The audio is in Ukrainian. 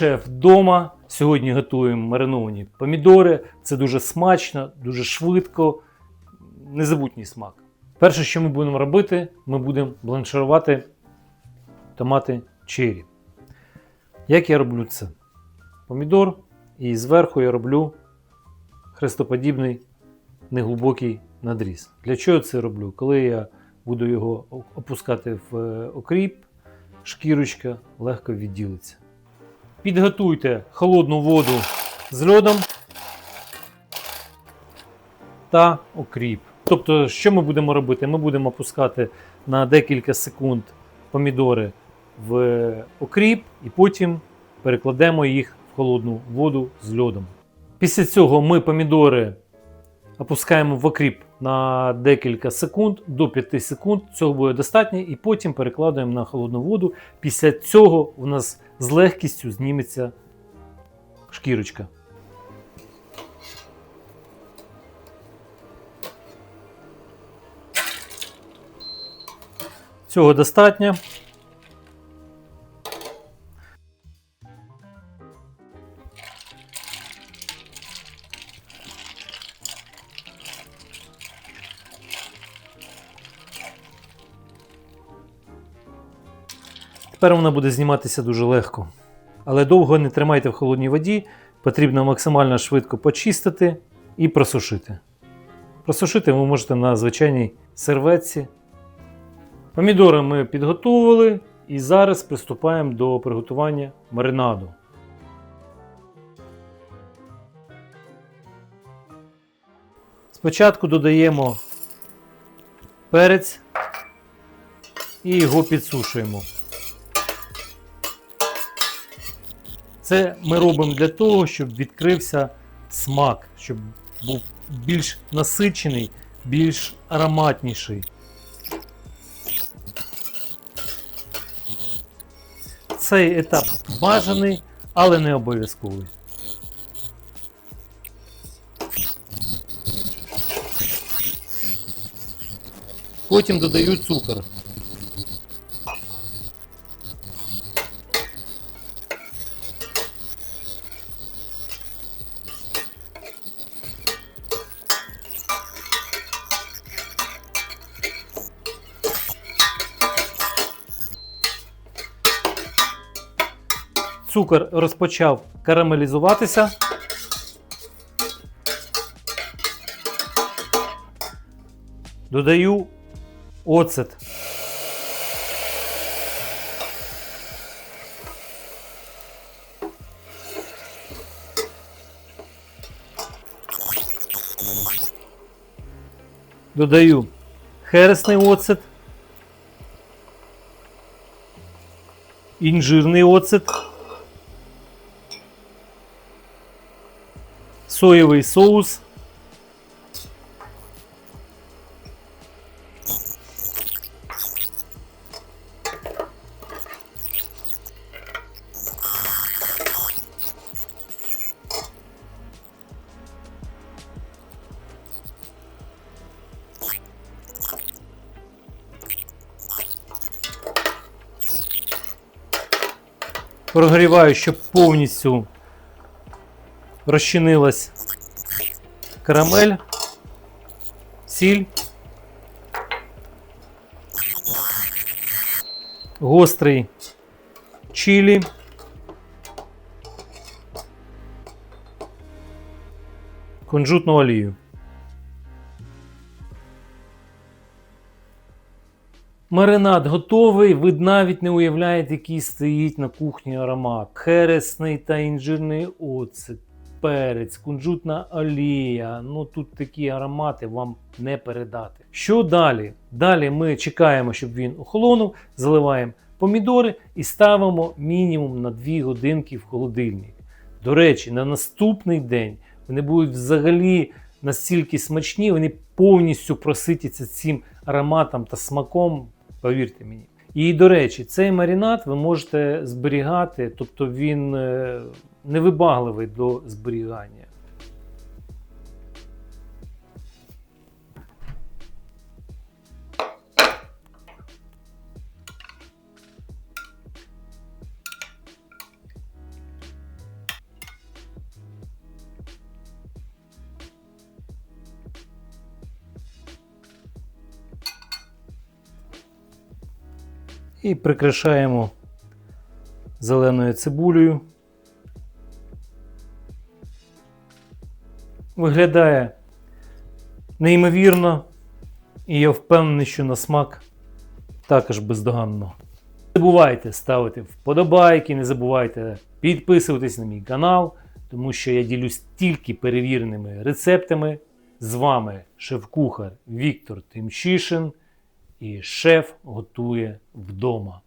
Шеф вдома. Сьогодні готуємо мариновані помідори. Це дуже смачно, дуже швидко, незабутній смак. Перше, що ми будемо робити, ми будемо бланширувати томати чері. Як я роблю це? Помідор, і зверху я роблю хрестоподібний неглибокий надріз. Для чого я це роблю? Коли я буду його опускати в е, окріп, шкірочка легко відділиться. Підготуйте холодну воду з льодом та окріп. Тобто, що ми будемо робити? Ми будемо опускати на декілька секунд помідори в окріп і потім перекладемо їх в холодну воду з льодом. Після цього ми помідори опускаємо в окріп на декілька секунд до 5 секунд. Цього буде достатньо, і потім перекладаємо на холодну воду. Після цього у нас з легкістю зніметься шкірочка. Цього достатньо. Тепер вона буде зніматися дуже легко. Але довго не тримайте в холодній воді, потрібно максимально швидко почистити і просушити. Просушити ви можете на звичайній серветці. Помідори ми підготували і зараз приступаємо до приготування маринаду. Спочатку додаємо перець і його підсушуємо. Це ми робимо для того, щоб відкрився смак, щоб був більш насичений, більш ароматніший. Цей етап бажаний, але не обов'язковий. Потім додаю цукор. Цукор розпочав карамелізуватися. Додаю оцет. Додаю хересний оцет, інжирний оцет, соєвий соус. Прогріваю, щоб повністю розчинилась карамель, сіль, гострий чилі, кунжутну олію. Маринад готовий, ви навіть не уявляєте, який стоїть на кухні аромат. Хересний та інжирний оцет, перець, кунжутна олія. Ну тут такі аромати вам не передати. Що далі? Далі ми чекаємо, щоб він охолонув, заливаємо помідори і ставимо мінімум на 2 годинки в холодильник. До речі, на наступний день вони будуть взагалі настільки смачні, вони повністю проситяться цим ароматом та смаком. Повірте мені. І до речі, цей маринад ви можете зберігати, тобто він е, невибагливий до зберігання. І прикрашаємо зеленою цибулею. Виглядає неймовірно, і я впевнений, що на смак також бездоганно. Не забувайте ставити вподобайки, не забувайте підписуватись на мій канал, тому що я ділюсь тільки перевіреними рецептами. З вами шеф-кухар Віктор Тимчишин і шеф готує вдома.